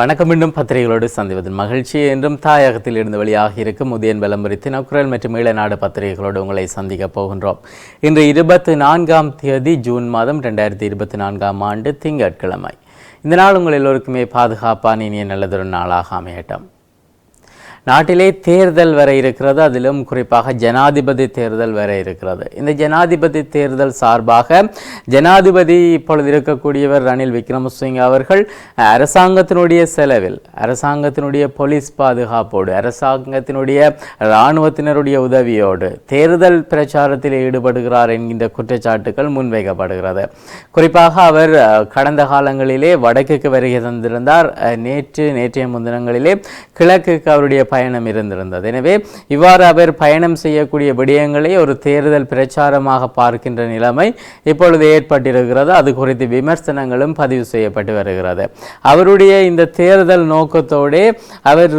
வணக்கம். மீண்டும் பத்திரிகைகளோடு சந்திப்பதன் மகிழ்ச்சி. என்றும் தாயகத்தில் இருந்து வெளியாகி இருக்கும் உதயன் விளம்பரி தினக்குரல் மற்றும் ஈழநாடு பத்திரிகைகளோடு உங்களை சந்திக்க போகின்றோம். இன்று இருபத்தி நான்காம் தேதி ஜூன் மாதம் ரெண்டாயிரத்தி இருபத்தி நான்காம் ஆண்டு திங்கட்கிழமை. இந்த நாள் உங்கள் எல்லோருக்குமே பாதுகாப்பான இனிய நல்லதொரு நாளாக அமையட்டும். நாட்டிலே தேர்தல் வர இருக்கிறது அதிலும் குறிப்பாக ஜனாதிபதி தேர்தல் வர இருக்கிறது. இந்த ஜனாதிபதி தேர்தல் சார்பாக ஜனாதிபதி இப்பொழுது இருக்கக்கூடியவர் ரணில் விக்ரமசிங்க அவர்கள் அரசாங்கத்தினுடைய செலவில் அரசாங்கத்தினுடைய போலீஸ் பாதுகாப்போடு அரசாங்கத்தினுடைய இராணுவத்தினருடைய உதவியோடு தேர்தல் பிரச்சாரத்தில் ஈடுபடுகிறார் என்கின்ற குற்றச்சாட்டுகள் முன்வைக்கப்படுகிறது. குறிப்பாக அவர் கடந்த காலங்களிலே வடக்குக்கு வருகை தந்திருந்தார். நேற்று நேற்றைய முந்தினங்களிலே கிழக்குக்கு அவருடைய பயணம் இருந்திருந்தது. எனவே இவ்வாறு அவர் பயணம் செய்யக்கூடிய விடயங்களை ஒரு தேர்தல் பிரச்சாரமாக பார்க்கின்ற நிலைமை இப்பொழுது ஏற்பட்டிருக்கிறது. அது குறித்து விமர்சனங்களும் பதிவு செய்யப்பட்டு வருகிறது. அவருடைய இந்த தேர்தல் நோக்கத்தோடே அவர்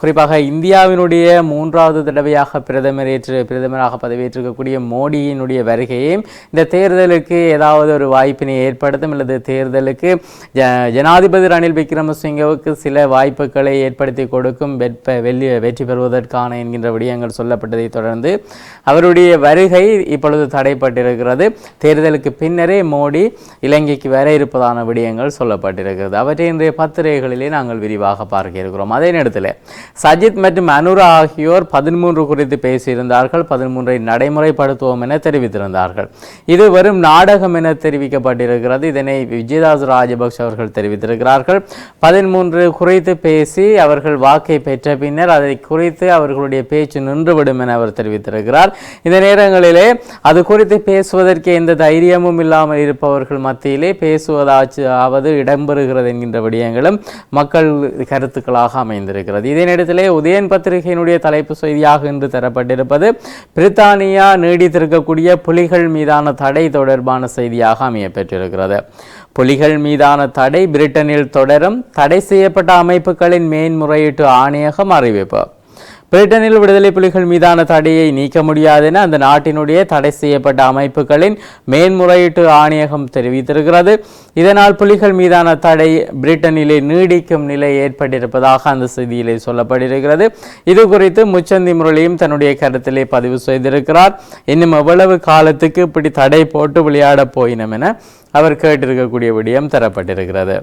குறிப்பாக இந்தியாவினுடைய மூன்றாவது தடவையாக பிரதமர் ஏற்று பிரதமராக பதவியேற்றிருக்கக்கூடிய மோடியினுடைய வருகையும் இந்த தேர்தலுக்கு ஏதாவது ஒரு வாய்ப்பினை ஏற்படுத்தும் அல்லது தேர்தலுக்கு ஜனாதிபதி ரணில் விக்ரமசிங்கவுக்கு சில வாய்ப்புகளை ஏற்படுத்தி கொடுக்கும் வெற்ப வெள்ளி வெற்றி பெறுவதற்கான என்கின்ற விடயங்கள் சொல்லப்பட்டதை தொடர்ந்து அவருடைய வருகை இப்பொழுது தடைப்பட்டிருக்கிறது. தேர்தலுக்கு பின்னரே மோடி இலங்கைக்கு வர இருப்பதான விடயங்கள் சொல்லப்பட்டிருக்கிறது. அவற்றை இன்றைய பத்திரிகைகளிலே நாங்கள் விரிவாக பார்க்க இருக்கிறோம். அதே நேரத்தில் சஜித் மற்றும் அனுரா ஆகியோர் பதிமூன்று குறித்து பேசியிருந்தார்கள். பதிமூன்றை நடைமுறைப்படுத்துவோம் என தெரிவித்திருந்தார்கள். இது வெறும் நாடகம் என தெரிவிக்கப்பட்டிருக்கிறது. இதனை விஜயதாஸ் ராஜபக்ஷ அவர்கள் தெரிவித்திருக்கிறார்கள். பதிமூன்று குறித்து பேசி அவர்கள் வாக்கை பெற்ற பின்னர் பின்னர் அதை குறித்து அவர்களுடைய பேச்சு நின்றுவிடும் என அவர் தெரிவித்திருக்கிறார். இந்த நேரங்களிலே அது குறித்து பேசுவதற்கு எந்த தைரியமும் இல்லாமல் இருப்பவர்கள் மத்தியிலே பேசுவதாச்சு ஆவது இடம்பெறுகிறது என்கின்ற விடயங்களும் மக்கள் கருத்துக்களாக அமைந்திருக்கிறது. இதே நேரத்திலே உதயன் பத்திரிகையினுடைய தலைப்பு செய்தியாக இன்று தரப்பட்டிருப்பது பிரித்தானியா நீடித்திருக்கக்கூடிய புலிகள் மீதான தடை தொடர்பான செய்தியாக அமைய பெற்றிருக்கிறது புலிகள் மீதான தடை பிரிட்டனில் தொடரும். தடை செய்யப்பட்ட அமைப்புகளின் மேன்முறையீட்டு ஆணையகம் அறிவிப்பு. பிரிட்டனில் விடுதலை புலிகள் மீதான தடையை நீக்க முடியாது என அந்த நாட்டினுடைய தடை செய்யப்பட்ட அமைப்புகளின் மேன்முறையீட்டு ஆணையகம் தெரிவித்திருக்கிறது. இதனால் புலிகள் மீதான தடை பிரிட்டனிலே நீடிக்கும் நிலை ஏற்பட்டிருப்பதாக அந்த செய்தியிலே சொல்லப்பட்டிருக்கிறது. இது குறித்து முச்சந்தி முரளியும் தன்னுடைய கருத்திலே பதிவு செய்திருக்கிறார். இன்னும் எவ்வளவு காலத்துக்கு இப்படி தடை போட்டு விளையாடப் போயினம் என அவர் கேட்டிருக்கக்கூடிய விடயம் தரப்பட்டிருக்கிறது.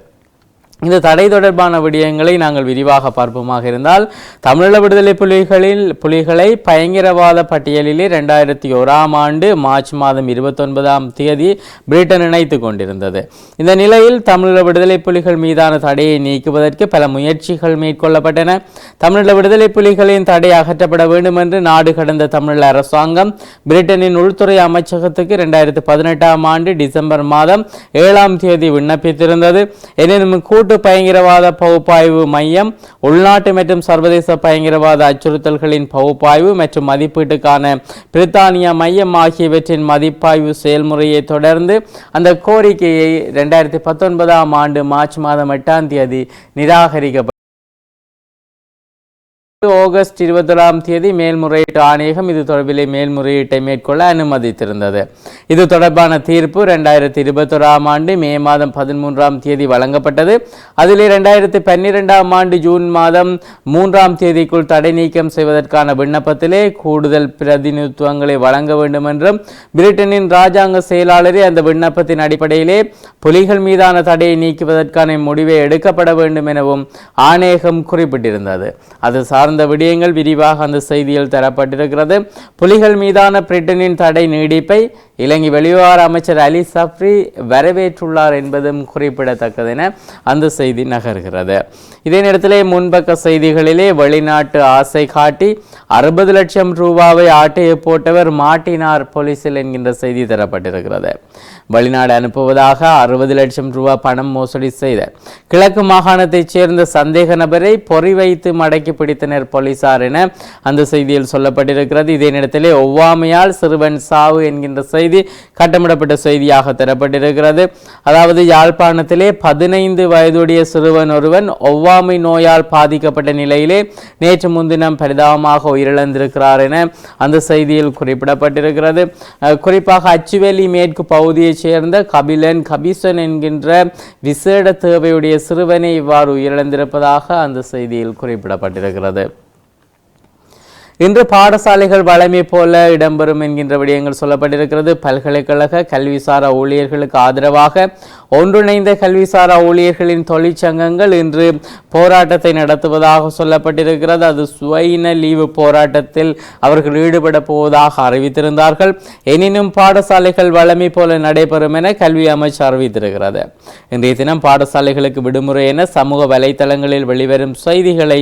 இந்த தடை தொடர்பான விடயங்களை நாங்கள் விரிவாக பார்ப்போமாக இருந்தால் தமிழீழ விடுதலை புலிகளில் புலிகளை பயங்கரவாத பட்டியலிலே ரெண்டாயிரத்தி ஓராம் ஆண்டு மார்ச் மாதம் இருபத்தொன்பதாம் தேதி பிரிட்டன் இணைத்து கொண்டிருந்தது. இந்த நிலையில் தமிழீழ விடுதலை புலிகள் மீதான தடையை நீக்குவதற்கு பல முயற்சிகள் மேற்கொள்ளப்பட்டன. தமிழீழ விடுதலை புலிகளின் தடை அகற்றப்பட வேண்டும் என்று நாடு கடந்த தமிழ் அரசாங்கம் பிரிட்டனின் உள்துறை அமைச்சகத்துக்கு ரெண்டாயிரத்தி பதினெட்டாம் ஆண்டு டிசம்பர் மாதம் ஏழாம் தேதி விண்ணப்பித்திருந்தது. எனினும் கூட்டு பயங்கரவாத பகுப்பாய்வு மையம் உள்நாட்டு மற்றும் சர்வதேச பயங்கரவாத அச்சுறுத்தல்களின் பகுப்பாய்வு மற்றும் மதிப்பீட்டுக்கான பிரித்தானியா மையம் ஆகியவற்றின் மதிப்பாய்வு செயல்முறையை தொடர்ந்து அந்த கோரிக்கையை ரெண்டாயிரத்தி பத்தொன்பதாம் ஆண்டு மார்ச் மாதம் எட்டாம் தேதி நிராகரிக்கப்பட்டது. ஆகஸ்ட் இருபத்தொராம் தேதி மேல்முறையீட்டு ஆணையகம் இது தொடர்பிலே மேல்முறையீட்டை மேற்கொள்ள அனுமதித்திருந்தது. இது தொடர்பான தீர்ப்பு ரெண்டாயிரத்தி இருபத்தொராம் ஆண்டு மே மாதம் பதிமூன்றாம் தேதி வழங்கப்பட்டது. அதில் ரெண்டாயிரத்தி பன்னிரெண்டாம் ஆண்டு ஜூன் மாதம் மூன்றாம் தேதிக்குள் தடை நீக்கம் செய்வதற்கான விண்ணப்பத்திலே கூடுதல் பிரதிநிதித்துவங்களை வழங்க வேண்டும் என்றும் பிரிட்டனின் ராஜாங்க செயலாளரே அந்த விண்ணப்பத்தின் அடிப்படையிலே புலிகள் மீதான தடையை நீக்குவதற்கான முடிவை எடுக்கப்பட வேண்டும் எனவும் ஆணையகம் குறிப்பிட்டிருந்தது. அது சார்ந்த விடயங்கள் விரிவாக அந்த செய்தியில் தரப்பட்டிருக்கிறது. புலிகள் மீதான பிரிட்டனின் தடை நீடிப்பை இலங்கை வெளிவிவகார அமைச்சர் அலி சப்ரி வரவேற்றுள்ளார் என்பதும் குறிப்பிடத்தக்கது என அந்த செய்தி நகர்கிறது. இதே நேரத்திலே முன்பக்க செய்திகளிலே வெளிநாட்டு ஆசை காட்டி அறுபது லட்சம் ரூபாவை ஆட்டையை போட்டவர் மாட்டினார் போலீசில் என்கின்ற செய்தி தரப்பட்டிருக்கிறது. வெளிநாடு அனுப்புவதாக அறுபது லட்சம் ரூபாய் பணம் மோசடி செய்த கிழக்கு மாகாணத்தைச் சேர்ந்த சந்தேக நபரை பொறி வைத்து மடக்கி பிடித்தனர் வழங்கினர் போலீசார் என அந்த செய்தியில் சொல்லப்பட்டிருக்கிறது. இதே நேரத்திலே ஒவ்வாமையால் சிறுவன் சாவு என்கின்ற செய்தி கட்டமிடப்பட்ட செய்தியாக தரப்பட்டிருக்கிறது. அதாவது யாழ்ப்பாணத்திலே பதினைந்து வயதுடைய சிறுவன் ஒருவன் ஒவ்வாமை நோயால் பாதிக்கப்பட்ட நிலையிலே நேற்று முன்தினம் பரிதாபமாக உயிரிழந்திருக்கிறார் என அந்த செய்தியில் குறிப்பிடப்பட்டிருக்கிறது. குறிப்பாக அச்சுவேலி மேற்கு பகுதியைச் சேர்ந்த கபிலன் கபீசன் என்கின்ற விசேட தேவையுடைய சிறுவனை இவ்வாறு உயிரிழந்திருப்பதாக அந்த செய்தியில் குறிப்பிடப்பட்டிருக்கிறது. இன்று பாடசாலைகள் வழமை போல இடம்பெறும் என்கின்ற விடயங்கள் சொல்லப்பட்டிருக்கிறது. பல்கலைக்கழக கல்விசாரா ஊழியர்களுக்கு ஆதரவாக ஒன்றிணைந்த கல்விசாரா ஊழியர்களின் தொழிற்சங்கங்கள் இன்று போராட்டத்தை நடத்துவதாக சொல்லப்பட்டிருக்கிறது. அது சுவையின லீவு போராட்டத்தில் அவர்கள் ஈடுபட போவதாக அறிவித்திருந்தார்கள். எனினும் பாடசாலைகள் வழமை போல நடைபெறும் என கல்வி அமைச்சு அறிவித்திருக்கிறது. இன்றைய தினம் பாடசாலைகளுக்கு விடுமுறை என சமூக வலைதளங்களில் வெளிவரும் செய்திகளை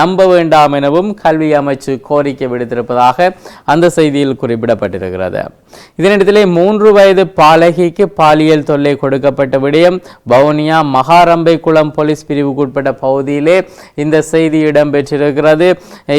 நம்ப வேண்டாம் எனவும் கல்வி அமைச்சு கோரிக்கை விடுத்திருப்பதாக அந்த செய்தியில் குறிப்பிடப்பட்டிருக்கிறது. இதனிடத்திலே மூன்று வயது பாலகிக்கு பாலியல் தொல்லை கொடுக்கப்பட்ட விடயம் வவுனியா மகாரம்பை குளம் போலீஸ் பிரிவுக்குட்பட்ட பகுதியிலே இந்த செய்தி இடம்பெற்றிருக்கிறது.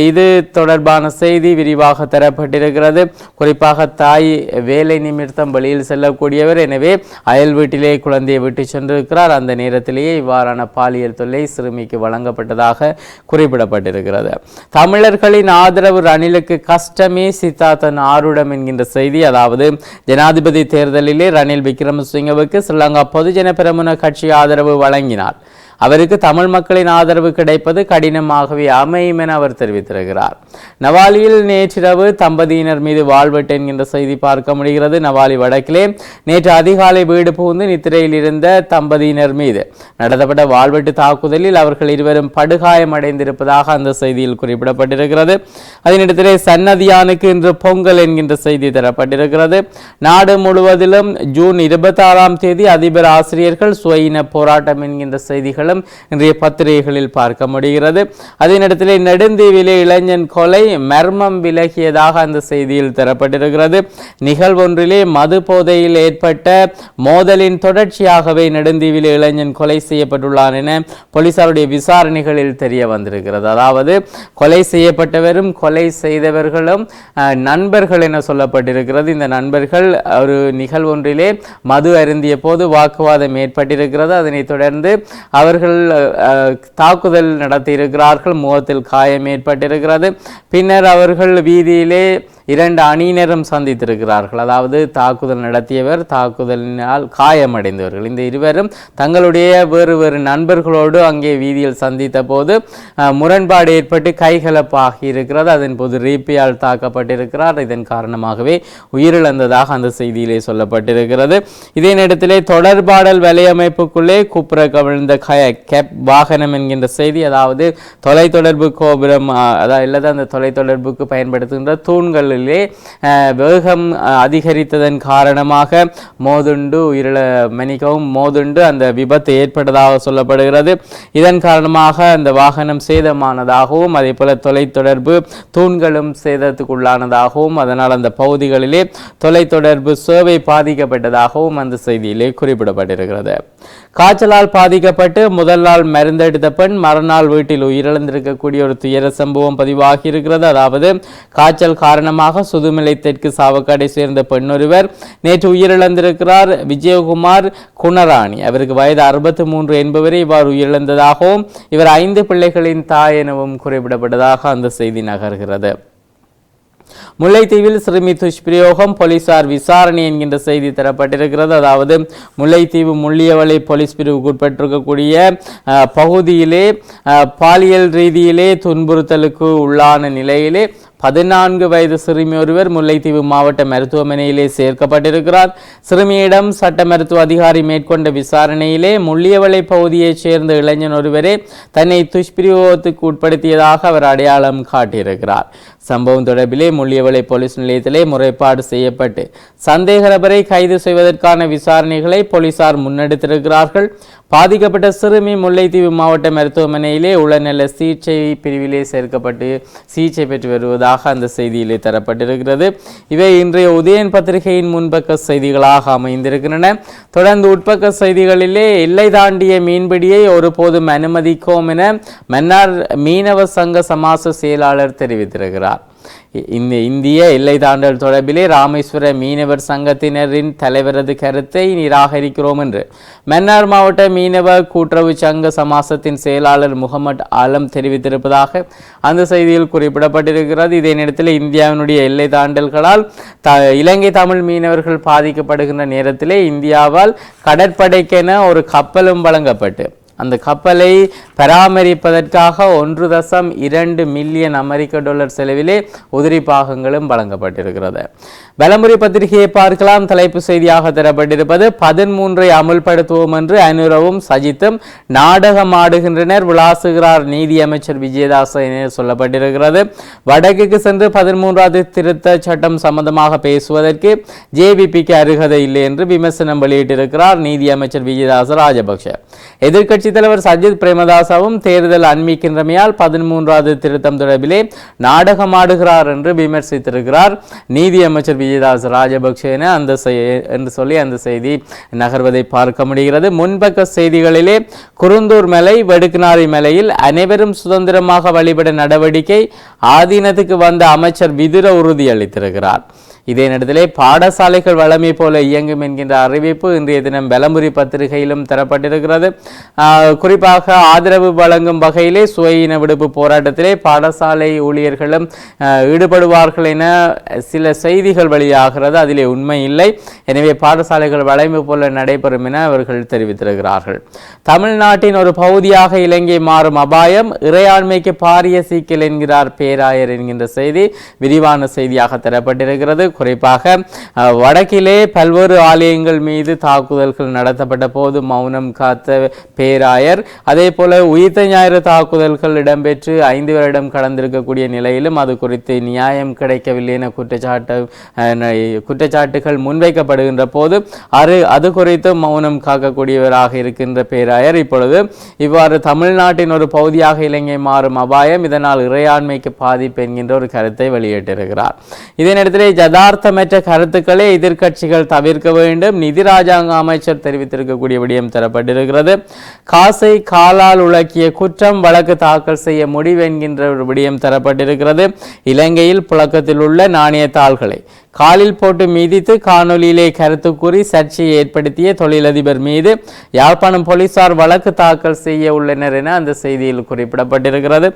இது தொடர்பான செய்தி விரிவாக தரப்பட்டிருக்கிறது. குறிப்பாக தாய் வேலை நிமித்தம் வெளியில் செல்லக்கூடியவர் எனவே அயல் வீட்டிலே குழந்தையை விட்டு சென்றிருக்கிறார். அந்த நேரத்திலேயே இவ்வாறான பாலியல் தொல்லை சிறுமிக்கு வழங்கப்பட்டதாக குறிப்பிடப்பட்டிருக்கிறது. தமிழர்களின் ஆதரவு ரணிலுக்கு கஷ்டமே சித்தார்த்தன் ஆருடம் என்கின்ற செய்தி அதாவது ஜனாதிபதி தேர்தலிலே ரணில் விக்ரமசிங்கவுக்கு ஸ்ரீலங்கா பொதுஜன பெரமுன கட்சி ஆதரவு வழங்கினார். அவருக்கு தமிழ் மக்களின் ஆதரவு கிடைப்பது கடினமாகவே அமையும் என அவர் தெரிவித்திருக்கிறார். நவாலியில் நேற்றிரவு தம்பதியினர் மீது வாழ்வெட்டு என்கின்ற செய்தி பார்க்க முடிகிறது. நவாலி வடக்கிலே நேற்று அதிகாலை வீடு புகுந்து நித்திரையில் இருந்த தம்பதியினர் மீது நடத்தப்பட்ட வாழ்வெட்டு தாக்குதலில் அவர்கள் இருவரும் படுகாயமடைந்திருப்பதாக அந்த செய்தியில் குறிப்பிடப்பட்டிருக்கிறது. அதனிடத்திலே சன்னதியானுக்கு இன்று பொங்கல் என்கின்ற செய்தி தரப்பட்டிருக்கிறது. நாடு முழுவதிலும் ஜூன் இருபத்தாறாம் தேதி அதிபர் ஆசிரியர்கள் சுயின போராட்டம் என்கின்ற செய்திகளும் இன்றைய பத்திரிகைகளில் பார்க்க முடிகிறது. அதே நேரத்தில் நெடுந்தீவிலே இளைஞன் கொலை மர்மம் விலகியதாக அந்த செய்தியில் தரப்பட்டிருக்கிறது. நிகழ்வொன்றிலே மது போதையில் ஏற்பட்ட மோதலின் தொடர்ச்சியாகவே நெடுந்தீவிலே இளைஞன் கொலை செய்யப்பட்டுள்ளான் என போலீசாருடைய விசாரணைகளில் தெரிய வந்திருக்கிறது. அதாவது கொலை செய்யப்பட்டவரும் கொலை செய்தவர்களும் நண்பர்கள் என சொல்லப்பட்டிருக்கிறது. இந்த நண்பர்கள் ஒரு நிகழ்வொன்றிலே மது அருந்திய போது வாக்குவாதம் ஏற்பட்டிருக்கிறது. அதனைத் தொடர்ந்து அவர் அவர்கள் தாக்குதல் நடத்தியிருக்கிறார்கள் முகத்தில் காயம் ஏற்பட்டிருக்கிறது. பின்னர் அவர்கள் வீதியிலே இரண்டு அணியினரும் சந்தித்திருக்கிறார்கள். அதாவது தாக்குதல் நடத்தியவர் தாக்குதலினால் காயமடைந்தவர்கள். இந்த இருவரும் தங்களுடைய வேறு வேறு நண்பர்களோடு அங்கே வீதியில் சந்தித்த போது முரண்பாடு ஏற்பட்டு கைகலப்பாகி இருக்கிறது. அதன் போது ரீப்பியால் தாக்கப்பட்டிருக்கிறார். இதன் காரணமாகவே உயிரிழந்ததாக அந்த செய்தியிலே சொல்லப்பட்டிருக்கிறது. இதே நேரத்திலே தொடர்பாடல் வலையமைப்புக்குள்ளே குப்புற கவிழ்ந்த கய கேப் வாகனம் என்கின்ற செய்தி அதாவது தொலைத்தொடர்பு கோபுரம் அதாவது அல்லது அந்த தொலைத்தொடர்புக்கு பயன்படுத்துகின்ற தூண்கள் அஹ், வேகம் அதிகரித்ததன் காரணமாக மோதுண்டு உயிரிழ மன்னிக்கவும் மோதுண்டு அந்த விபத்து ஏற்பட்டதாக சொல்லப்படுகிறது. இதன் காரணமாக அந்த வாகனம் சேதமானதாகவும் அதே போல தொலைத்தொடர்பு தூண்களும் சேதத்துக்குள்ளானதாகவும் அதனால் அந்த பகுதிகளிலே தொலைத்தொடர்பு சேவை பாதிக்கப்பட்டதாகவும் அந்த செய்தியிலே குறிப்பிடப்பட்டிருக்கிறது. காய்ச்சலால் பாதிக்கப்பட்டு முதல் நாள் மருந்தெடுத்த பெண் மறுநாள் வீட்டில் உயிரிழந்திருக்கக்கூடிய ஒரு துயர சம்பவம் பதிவாகி இருக்கிறது அதாவது காய்ச்சல் காரணமாக சுதுமலை தெற்கு சாவக்காடை சேர்ந்த பெண்ணொருவர் நேற்று உயிரிழந்திருக்கிறார். விஜயகுமார் குணராணி. அவருக்கு வயது அறுபத்தி மூன்று என்பவரை இவ்வாறு உயிரிழந்ததாகவும் இவர் ஐந்து பிள்ளைகளின் தாய் எனவும் குறிப்பிடப்பட்டதாக அந்த செய்தி நகர்கிறது. முல்லைத்தீவில் சிறுமி துஷ்பிரயோகம் போலீசார் விசாரணை என்கின்ற செய்தி தரப்பட்டிருக்கிறது. அதாவது முல்லைத்தீவு முள்ளியவளை போலீஸ் பிரிவுக்கு உட்பட்டிருக்கக்கூடிய பகுதியிலே அஹ், பாலியல் ரீதியிலே துன்புறுத்தலுக்கு உள்ளான நிலையிலே பதினான்கு வயது சிறுமி ஒருவர் முல்லைத்தீவு மாவட்ட மருத்துவமனையிலே சேர்க்கப்பட்டிருக்கிறார். சிறுமியிடம் சட்ட மருத்துவ அதிகாரி மேற்கொண்ட விசாரணையிலே முள்ளியவளை பகுதியைச் சேர்ந்த இளைஞன் ஒருவரே தன்னை துஷ்பிரயோகத்துக்கு உட்படுத்தியதாக அவர் அடையாளம் காட்டியிருக்கிறார். சம்பவம் தொடர்பிலே முள்ளியவளை போலீஸ் நிலையத்திலே முறைப்பாடு செய்யப்பட்டு சந்தேக நபரை கைது செய்வதற்கான விசாரணைகளை போலீசார் முன்னெடுத்திருக்கிறார்கள். பாதிக்கப்பட்ட சிறுமி முல்லைத்தீவு மாவட்ட மருத்துவமனையிலே உளநல சிகிச்சை பிரிவிலே சேர்க்கப்பட்டு சிகிச்சை பெற்று வருவதாக அந்த செய்தியிலே தரப்பட்டிருக்கிறது. இவை இன்றைய உதயன் பத்திரிகையின் முன்பக்க செய்திகளாக அமைந்திருக்கின்றன. தொடர்ந்து உட்பக்க செய்திகளிலே எல்லை தாண்டிய மீன்பிடியை ஒருபோதும் அனுமதிக்கோம் என மன்னார் மீனவ சங்க சமாச செயலாளர் தெரிவித்திருக்கிறார். இந்த இந்திய எல்லை தாண்டல் தொடர்பிலே ராமேஸ்வர மீனவர் சங்கத்தினரின் தலைவரது கருத்தை நிராகரிக்கிறோம் என்று மன்னார் மாவட்ட மீனவ கூட்டுறவு சங்க சமாசத்தின் செயலாளர் முகமது ஆலம் தெரிவித்திருப்பதாக அந்த செய்தியில் குறிப்பிடப்பட்டிருக்கிறது. இதே நேரத்தில் இந்தியாவினுடைய எல்லை தாண்டல்களால் த இலங்கை தமிழ் மீனவர்கள் பாதிக்கப்படுகின்ற நேரத்திலே இந்தியாவால் கடற்படைக்கென ஒரு கப்பலும் வழங்கப்பட்டு அந்த கப்பலை பராமரிப்பதற்காக ஒன்று தசம் இரண்டு மில்லியன் அமெரிக்க டாலர் செலவிலே உதிரி பாகங்களும் வழங்கப்பட்டிருக்கிறது. பலமுறை பத்திரிகையை பார்க்கலாம். தலைப்பு செய்தியாக தரப்பட்டிருப்பது பதிமூன்றை அமுல்படுத்துவோம் என்று அனுரவும் சஜித்தும் நாடகம் ஆடுகின்றனர். விளாசுகிறார் நீதியமைச்சர் விஜயதாஸ் என சொல்லப்பட்டிருக்கிறது. வடக்குக்கு சென்று பதிமூன்றாவது திருத்த சட்டம் சம்பந்தமாக பேசுவதற்கு ஜேபிபிக்கு அருகதை இல்லை என்று விமர்சனம் வெளியிட்டிருக்கிறார் நீதியமைச்சர் விஜயதாஸ் ராஜபக்ஷ. கட்சித் தலைவர் சஜித் பிரேமதாசவும் தேர்தல் அண்மிக்கின்றமையால் பதிமூன்றாவது திருத்தம் தொடர்பிலே நாடகமாடுகிறார் என்று விமர்சித்திருக்கிறார். நீதி அமைச்சர் விஜயதாஸ் ராஜபக்ஷ என அந்த என்று சொல்லி அந்த செய்தி நகர்வதை பார்க்க முடிகிறது. முன்பக்க செய்திகளிலே குருந்தூர் மலை வெடுக்குநாரி மலையில் அனைவரும் சுதந்திரமாக வழிபட நடவடிக்கை ஆதீனத்துக்கு வந்த அமைச்சர் விதுர உறுதியளித்திருக்கிறார். இதே நேரத்திலே பாடசாலைகள் வளமை போல இயங்கும் என்கின்ற அறிவிப்பு இன்றைய தினம் பலமுறை பத்திரிகையிலும் தரப்பட்டிருக்கிறது. குறிப்பாக ஆதரவு வழங்கும் வகையிலே சுயின விடுப்பு போராட்டத்திலே பாடசாலை ஊழியர்களும் ஈடுபடுவார்கள் என சில செய்திகள் வெளியாகிறது. அதிலே உண்மை இல்லை. எனவே பாடசாலைகள் வளைமை போல நடைபெறும் என அவர்கள் தெரிவித்திருக்கிறார்கள். தமிழ்நாட்டின் ஒரு பகுதியாக இலங்கை மாறும் அபாயம் இறையாண்மைக்கு பாரிய சீக்கில் என்கிறார் பேராயர் என்கின்ற செய்தி விரிவான செய்தியாக தரப்பட்டிருக்கிறது. குறிப்பாக வடக்கிலே பல்வேறு ஆலயங்கள் மீது தாக்குதல்கள் நடத்தப்பட்ட போது மௌனம் காத்த பேராயர் அதே போல உயிர்த்த ஞாயிறு தாக்குதல்கள் இடம்பெற்று ஐந்து வருடம் கடந்திருக்கக்கூடிய நிலையிலும் அது குறித்து நியாயம் கிடைக்கவில்லை என குற்றச்சாட்டு குற்றச்சாட்டுகள் முன்வைக்கப்படுகின்ற போது அது அது குறித்து மௌனம் காக்கக்கூடியவராக இருக்கின்ற பேராயர் இப்பொழுது இவ்வாறு தமிழ்நாட்டின் ஒரு பகுதியாக இலங்கை மாறும் அபாயம் இதனால் இறையாண்மைக்கு பாதிப்பு என்கின்ற ஒரு கருத்தை வெளியிட்டிருக்கிறார். இதே நேரத்திலே யதார்த்தமற்ற கருத்துக்களை எதிர்க்கட்சிகள் தவிர்க்க வேண்டும். நிதி ராஜாங்க அமைச்சர் தெரிவித்திருக்கக்கூடிய விடயம் தரப்பட்டிருக்கிறது. காசை காலால் உலக்கிய குற்றம் வழக்கு தாக்கல் செய்ய முடிவு என்கின்ற ஒரு விடயம் தரப்பட்டிருக்கிறது. இலங்கையில் புழக்கத்தில் உள்ள நாணய தாள்களை காலில் போட்டு மீதித்து காணொலியிலே கருத்து கூறி சர்ச்சையை ஏற்படுத்திய தொழிலதிபர் மீது யாழ்ப்பாணம் போலீசார் வழக்கு தாக்கல் செய்ய உள்ளனர் என அந்த செய்தியில் குறிப்பிடப்பட்டிருக்கிறது.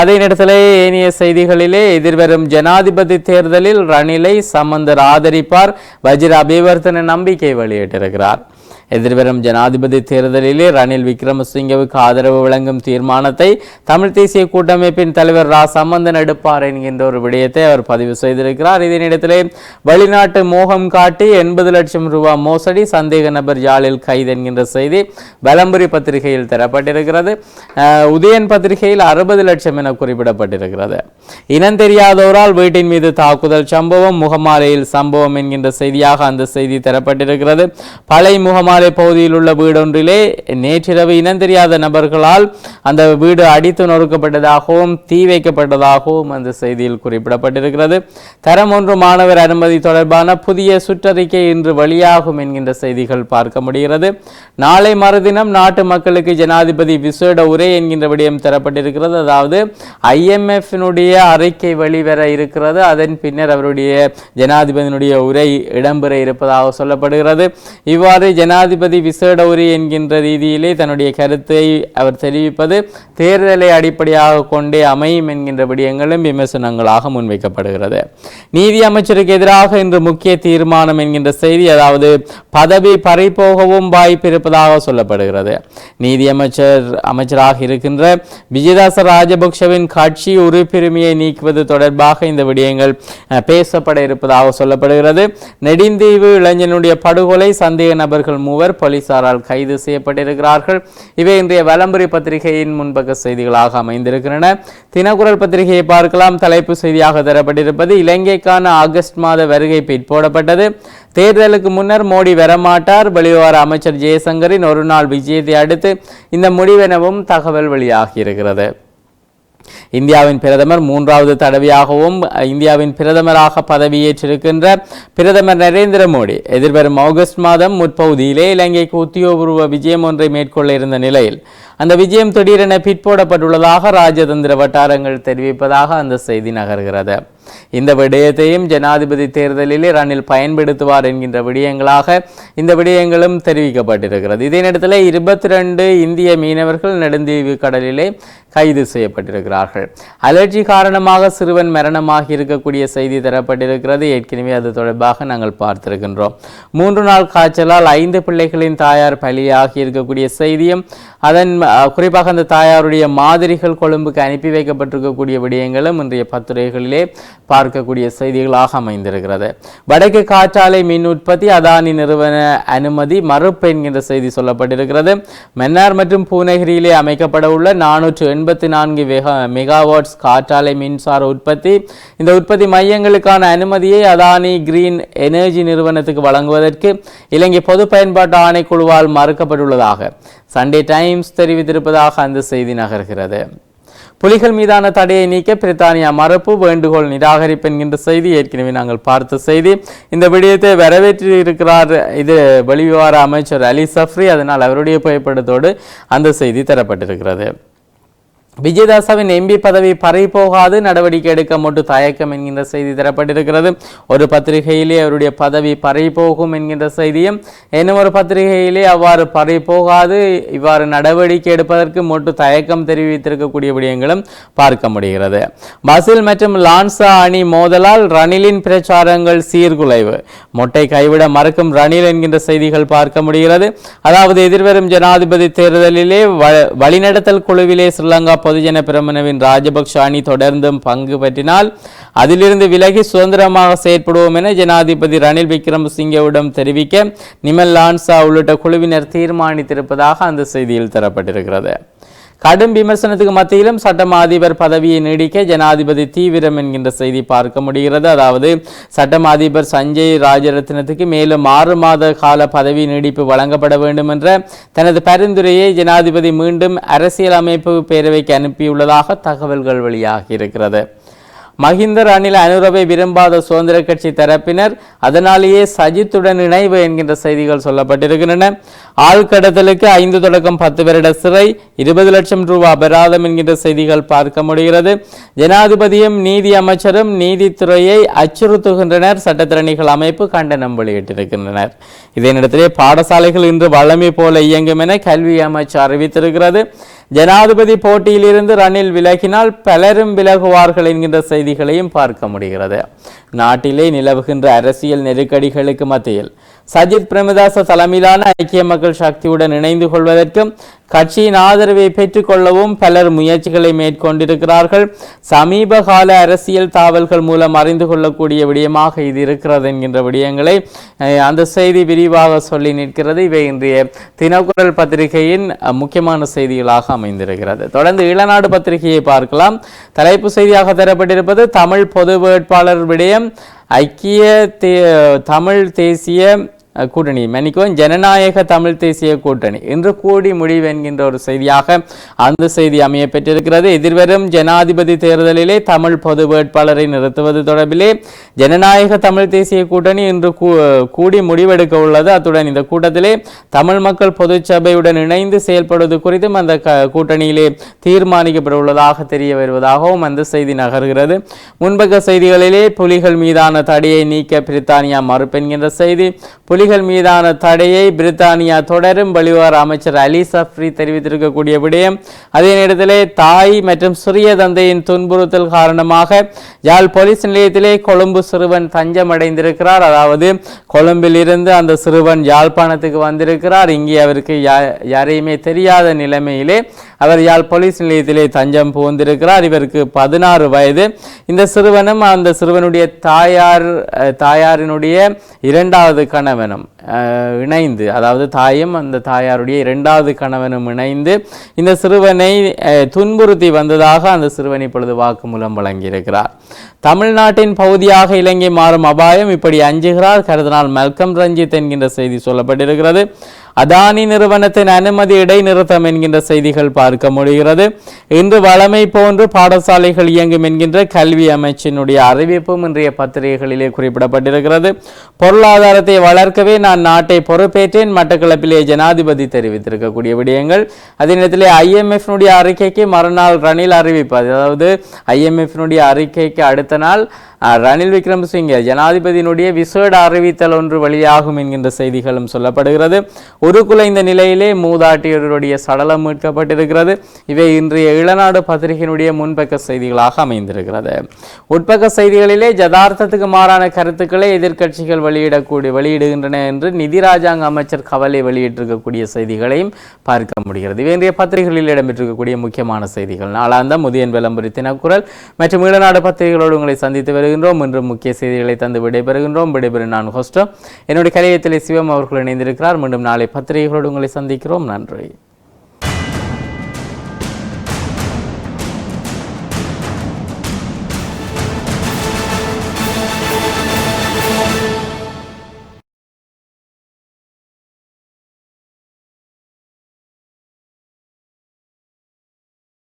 அதே நேரத்தில் ஏனைய செய்திகளிலே எதிர்வரும் ஜனாதிபதி தேர்தலில் ரணிலை சம்பந்தர் ஆதரிப்பார். வஜிர அபிவர்த்தன நம்பிக்கை வெளியிட்டிருக்கிறார். எதிர்வரும் ஜனாதிபதி தேர்தலிலே ரணில் விக்ரமசிங்கவுக்கு ஆதரவு வழங்கும் தீர்மானத்தை தமிழ் தேசிய கூட்டமைப்பின் தலைவர் ரா. சம்பந்தன் எடுப்பார் என்கின்ற ஒரு விடயத்தை அவர் பதிவு செய்திருக்கிறார். இதனிடத்திலே வெளிநாட்டு மோகம் காட்டி எண்பது லட்சம் ரூபாய் மோசடி சந்தேக நபர் யாழில் கைது என்கின்ற செய்தி வலம்புரி பத்திரிகையில் தரப்பட்டிருக்கிறது. உதயன் பத்திரிகையில் அறுபது லட்சம் என குறிப்பிடப்பட்டிருக்கிறது. இனம் தெரியாதோரால் வீட்டின் மீது தாக்குதல் சம்பவம் முகமாலையில் சம்பவம் என்கின்ற செய்தியாக அந்த செய்தி தரப்பட்டிருக்கிறது. பழைய முகமாலை பகுதியில் உள்ள வீடொன்றிலே நேற்றிரவு இனம் தெரியாத நபர்களால் அந்த வீடு அடித்து நொறுக்கப்பட்டதாகவும் தீ வைக்கப்பட்டதாகவும் அந்த செய்தியில் குறிப்பிடப்பட்டிருக்கிறது. தரம் ஒன்று மாணவர் அனுமதி தொடர்பான புதிய சுற்றறிக்கை இன்று வெளியாகும் என்கின்ற செய்திகள் பார்க்க முடிகிறது. நாளை மறுதினம் நாட்டு மக்களுக்கு ஜனாதிபதி விசேட உரை என்கின்ற விடயம் தரப்பட்டிருக்கிறது. அதாவது ஐஎம்எஃபினுடைய அறிக்கை வெளிவர இருக்கிறது. அதன் பின்னர் அவருடைய ஜனாதிபதியினுடைய உரை இடம்பெற இருப்பதாக சொல்லப்படுகிறது. இவ்வாறு ஜனாதி ஜனாதிபதி விசேடௌரி என்கின்ற ரீதியிலே தன்னுடைய கருத்தை அவர் தெரிவிப்பது தேர்தலை அடிப்படையாக கொண்டே அமையும் என்கின்ற விடயங்களும் விமர்சனங்களாக முன்வைக்கப்படுகிறது. நீதி அமைச்சருக்கு எதிராக இன்று முக்கிய தீர்மானம் என்கின்ற செய்தி அதாவது பதவி பறிபோகவும் வாய்ப்பு இருப்பதாக சொல்லப்படுகிறது. நீதி அமைச்சர் அமைச்சராக இருக்கின்ற விஜயதாச ராஜபக்ஷவின் கட்சி உறுப்பிரிமையை நீக்குவது தொடர்பாக இந்த விடயங்கள் பேசப்பட இருப்பதாக சொல்லப்படுகிறது. நெடுந்தீவு இளைஞனுடைய படுகொலை சந்தேக நபர்கள் மூவர் போலீசாரால் கைது செய்யப்பட்டிருக்கிறார்கள். இவை இன்றைய வலம்புரி பத்திரிகையின் முன்பக்க செய்திகளாக அமைந்திருக்கின்றன. தினக்குரல் பத்திரிகையை பார்க்கலாம். தலைப்பு செய்தியாக தரப்பட்டிருப்பது இலங்கைக்கான ஆகஸ்ட் மாத வருகை பிற்போடப்பட்டது தேர்தலுக்கு முன்னர் மோடி வரமாட்டார். வெளிவார அமைச்சர் ஜெயசங்கரின் ஒரு நாள் விஜயத்தை அடுத்து இந்த முடிவெனவும் தகவல் வெளியாகியிருக்கிறது. இந்தியாவின் பிரதமர் மூன்றாவது தடவையாகவும் இந்தியாவின் பிரதமராக பதவியேற்றிருக்கின்ற பிரதமர் நரேந்திர மோடி. எதிர்வரும் ஆகஸ்ட் மாதம் முற்பகுதியிலே இலங்கைக்கு உத்தியோகபூர்வ விஜயம் ஒன்றை மேற்கொள்ள இருந்த நிலையில் அந்த விஜயம் திடீரென பிற்போடப்பட்டுள்ளதாக ராஜதந்திர வட்டாரங்கள் தெரிவிப்பதாக அந்த செய்தி நகர்கிறது. இந்த விடயத்தையும் ஜனாதிபதி தேர்தலிலே ரணில் பயன்படுத்துவார் என்கின்ற விடயங்களாக இந்த விடயங்களும் தெரிவிக்கப்பட்டிருக்கிறது. இதே நேரத்தில் இருபத்தி ரெண்டு இந்திய மீனவர்கள் நெடுந்தீவு கடலிலே கைது செய்யப்பட்டிருக்கிறார்கள். அலர்ஜி காரணமாக சிறுவன் மரணமாகி இருக்கக்கூடிய செய்தி தரப்பட்டிருக்கிறது. ஏற்கனவே அது தொடர்பாக நாங்கள் பார்த்திருக்கின்றோம். மூன்று நாள் காய்ச்சலால் ஐந்து பிள்ளைகளின் தாயார் பலியாகி இருக்கக்கூடிய செய்தியும் அதன் குறிப்பாக அந்த தாயாருடைய மாதிரிகள் கொழும்புக்கு அனுப்பி வைக்கப்பட்டிருக்கக்கூடிய விடயங்களும் இன்றைய பத்துரைகளிலே பார்க்கக்கூடிய செய்திகளாக அமைந்திருக்கிறது. வடக்கு காற்றாலை மின் உற்பத்தி அதானி நிறுவன அனுமதி மறுப்பு என்கின்ற செய்தி சொல்லப்பட்டிருக்கிறது. மன்னார் மற்றும் பூநகரியிலே அமைக்கப்பட உள்ள நானூற்று எண்பத்தி நான்கு மெகாவாட்ஸ் காற்றாலை மின்சார உற்பத்தி. இந்த உற்பத்தி மையங்களுக்கான அனுமதியை அதானி கிரீன் எனர்ஜி நிறுவனத்துக்கு வழங்குவதற்கு இலங்கை பொது பயன்பாட்டு ஆணைக்குழுவால் மறுக்கப்பட்டுள்ளதாக சண்டே டைம்ஸ் தெரிவித்திருப்பதாக அந்த செய்தி நகர்கிறது. புலிகள் மீதான தடையை நீக்க பிரித்தானியா மறுப்பு வேண்டுகோள் நிராகரிப்பு என்கின்ற செய்தி ஏற்கனவே நாங்கள் பார்த்த செய்தி. இந்த விடயத்தை வரவேற்றி இருக்கிறார் இது வெளிவிவகார அமைச்சர் அலி சஃப்ரி அதனால் அவருடைய புகைப்படத்தோடு அந்த செய்தி தரப்பட்டிருக்கிறது. விஜயதாசவின் எம்பி பதவி பறிபோகாது நடவடிக்கை எடுக்க மட்டும் தயக்கம் என்கின்ற செய்தி தரப்பட்டிருக்கிறது. ஒரு பத்திரிகையிலே அவருடைய பதவி பறிபோகும் என்கின்ற செய்தியும் இன்னும் ஒரு பத்திரிகையிலே அவ்வாறு பறிபோகாது இவ்வாறு நடவடிக்கை எடுப்பதற்கு மட்டும் தயக்கம் தெரிவித்திருக்கக்கூடிய விடயங்களும் பார்க்க முடிகிறது. பசில் மற்றும் லான்சா அணி மோதலால் ரணிலின் பிரச்சாரங்கள் சீர்குலைவு. மொட்டை கைவிட மறுக்கும் ரணில் என்கின்ற செய்திகள் பார்க்க முடிகிறது. அதாவது எதிர்வரும் ஜனாதிபதி தேர்தலிலே வ- வழிநடத்தல் குழுவிலே ஸ்ரீலங்கா பொதுஜன பிரமணவின் ராஜபக்ஷ அணி தொடர்ந்தும் பங்கு பற்றினால் அதிலிருந்து விலகி சுதந்திரமாக செயற்படுவோம் என ஜனாதிபதி ரணில் விக்ரமசிங்கவிடம் தெரிவிக்க நிமல் லான்சா உள்ளிட்ட குழுவினர் தீர்மானித்திருப்பதாக அந்த செய்தியில் தரப்பட்டிருக்கிறது. கடும் விமர்சனத்துக்கு மத்தியிலும் சட்டம் அதிபர் பதவியை நீடிக்க ஜனாதிபதி தீவிரம் என்கின்ற செய்தி பார்க்க முடிகிறது. அதாவது சட்டம் அதிபர் சஞ்சய் ராஜரத்னத்துக்கு மேலும் ஆறு மாத கால பதவி நீடிப்பு வழங்கப்பட வேண்டும் என்ற தனது பரிந்துரையை ஜனாதிபதி மீண்டும் அரசியலமைப்பு பேரவைக்கு அனுப்பியுள்ளதாக தகவல்கள் வெளியாகி இருக்கிறது. மஹிந்த ரணில் அனுரவை விரும்பாத சுதந்திர கட்சி தரப்பினர் அதனாலேயே சஜித்துடன் இணைவு என்கின்ற செய்திகள் சொல்லப்பட்டிருக்கின்றன. ஆழ்கடத்தலுக்கு ஐந்து தொடக்கம் பத்து வருட சிறை இருபது லட்சம் ரூபாய் அபராதம் என்கின்ற செய்திகள் பார்க்க முடிகிறது. ஜனாதிபதியும் நீதி அமைச்சரும் நீதித்துறையை அச்சுறுத்துகின்றனர். சட்டத்திறணிகள் அமைப்பு கண்டனம் வெளியிட்டிருக்கின்றனர். இதே நேரத்திலே பாடசாலைகள் இன்று வளமை போல இயங்கும் என கல்வி அமைச்சு அறிவித்திருக்கிறது. ஜனாதிபதி போட்டியிலிருந்து ரணில் விலகினால் பலரும் விலகுவார்கள் என்கின்ற செய்திகளையும் பார்க்க முடிகிறது. நாட்டிலே நிலவுகின்ற அரசியல் நெருக்கடிகளுக்கு மத்தியில் சஜித் பிரேமதாச தலைமையிலான ஐக்கிய மக்கள் சக்தியுடன் இணைந்து கொள்வதற்கும் கட்சியின் ஆதரவை பெற்றுக்கொள்ளவும் பலர் முயற்சிகளை மேற்கொண்டிருக்கிறார்கள். சமீப கால அரசியல் தாவல்கள் மூலம் அறிந்து கொள்ளக்கூடிய விடயமாக இது இருக்கிறது என்கின்ற விடயங்களை அந்த செய்தி விரிவாக சொல்லி நிற்கிறது. இவை இன்றைய தினக்குரல் பத்திரிகையின் முக்கியமான செய்திகளாக அமைந்திருக்கிறது. தொடர்ந்து இளநாடு பத்திரிகையை பார்க்கலாம். தலைப்பு செய்தியாக தரப்பட்டிருப்பது தமிழ் பொது வேட்பாளர் விடயம் ஐக்கிய தமிழ் தேசிய கூட்டணி. மன்னிக்கவும் ஜனநாயக தமிழ் தேசிய கூட்டணி. இன்று கூடி முடிவு என்கின்ற ஒரு செய்தியாக அந்த செய்தி அமைய பெற்றிருக்கிறது. எதிர்வரும் ஜனாதிபதி தேர்தலிலே தமிழ் பொது வேட்பாளரை நிறுத்துவது தொடர்பிலே ஜனநாயக தமிழ் தேசிய கூட்டணி இன்று கூடி முடிவெடுக்க உள்ளது. அத்துடன் இந்த கூட்டத்திலே தமிழ் மக்கள் பொதுச்சபையுடன் இணைந்து செயல்படுவது குறித்தும் அந்த கூட்டணியிலே தீர்மானிக்கப்பட உள்ளதாக தெரிய வருவதாகவும் அந்த செய்தி நகர்கிறது. முன்பக்க செய்திகளிலே புலிகள் மீதான தடையை நீக்க பிரித்தானியா மறுப்பு என்கின்ற செய்தி புலி புலிகள் மீதான தடையை பிரித்தானியா தொடரும் வெளிவார அமைச்சர் அலி சஃப்ரி தெரிவித்திருக்கக்கூடிய விடயம். அதே நேரத்திலே தாய் மற்றும் சிறிய தந்தையின் துன்புறுத்தல் காரணமாக யாழ் போலீஸ் நிலையத்திலே கொழும்பு சிறுவன் தஞ்சமடைந்திருக்கிறார். அதாவது கொழும்பில் இருந்து அந்த சிறுவன் யாழ்ப்பாணத்துக்கு வந்திருக்கிறார். இங்கே அவருக்கு யா- யாரையுமே தெரியாத நிலைமையிலே அவர் யாழ் போலீஸ் நிலையத்திலே தஞ்சம் புகுந்திருக்கிறார். இவருக்கு பதினாறு வயது. இந்த சிறுவனும் அந்த சிறுவனுடைய தாயார் தாயாரினுடைய இரண்டாவது கணவனும் இணைந்து அதாவது தாயும் அந்த தாயாருடைய இரண்டாவது கணவனும் இணைந்து இந்த சிறுவனை துன்புறுத்தி வந்ததாக அந்த சிறுவன் இப்பொழுது வாக்குமூலம் வழங்கியிருக்கிறார். தமிழ்நாட்டின் பகுதியாக இலங்கை மாறும் அபாயம் இப்படி அஞ்சுகிறார். கருதினால் மல்கம் ரஞ்சித் என்கின்ற செய்தி சொல்லப்பட்டிருக்கிறது. அதானி நிறுவனத்தின் அனுமதி இடைநிறுத்தம் என்கின்ற செய்திகள் பார்க்க முடிகிறது. இன்று வளமை போன்று பாடசாலைகள் இயங்கும் என்கின்ற கல்வி அமைச்சினுடைய அறிவிப்பும் இன்றைய பத்திரிகைகளிலே குறிப்பிடப்பட்டிருக்கிறது. பொருளாதாரத்தை வளர்க்கவே நான் நாட்டை பொறுப்பேற்றேன். மட்டக்களப்பிலே ஜனாதிபதி தெரிவித்திருக்கக்கூடிய விடயங்கள். அதே நேரத்திலே ஐஎம்எஃப்னுடைய அறிக்கைக்கு மறுநாள் ரணில் அறிவிப்பு. அதாவது ஐஎம்எஃப்னுடைய அறிக்கைக்கு அடுத்த நாள் ரணில் விக்ரமசிங்கே ஜனாதிபதியினுடைய விசேட அறிவித்தல் ஒன்று வெளியாகும் என்கின்ற செய்திகளும் சொல்லப்படுகிறது. ஒரு குலைந்த நிலையிலே மூதாட்டியருடைய சடலம் மீட்கப்பட்டிருக்கிறது. இவை இன்றைய இளநாடு பத்திரிகையினுடைய முன்பக்க செய்திகளாக அமைந்திருக்கிறது. உட்பக்க செய்திகளிலே ஜதார்த்தத்துக்கு மாறான கருத்துக்களை எதிர்க்கட்சிகள் வெளியிடக்கூடிய வெளியிடுகின்றன என்று நிதி ராஜாங்க அமைச்சர் கவலை வெளியிட்டிருக்கக்கூடிய செய்திகளையும் பார்க்க முடிகிறது. இவை இன்றைய பத்திரிகைகளில் இடம்பெற்றிருக்கக்கூடிய முக்கியமான செய்திகள். நாளாந்த முதியன் விளம்பரி தினக்குரல் மற்றும் ஈழநாடு பத்திரிகைகளோடு உங்களை சந்தித்து விடைபெறுகின்றோம். இன்று முக்கிய செய்திகளை தந்து விடைபெறுகின்றோம். விடைபெறும் நான் ஹோஸ்டோ என்னுடைய கலையத்திலே சிவம் அவர்கள் இணைந்திருக்கிறார். மீண்டும் நாளை பத்திரிகைகளோடு உங்களை சந்திக்கிறோம். நன்றி.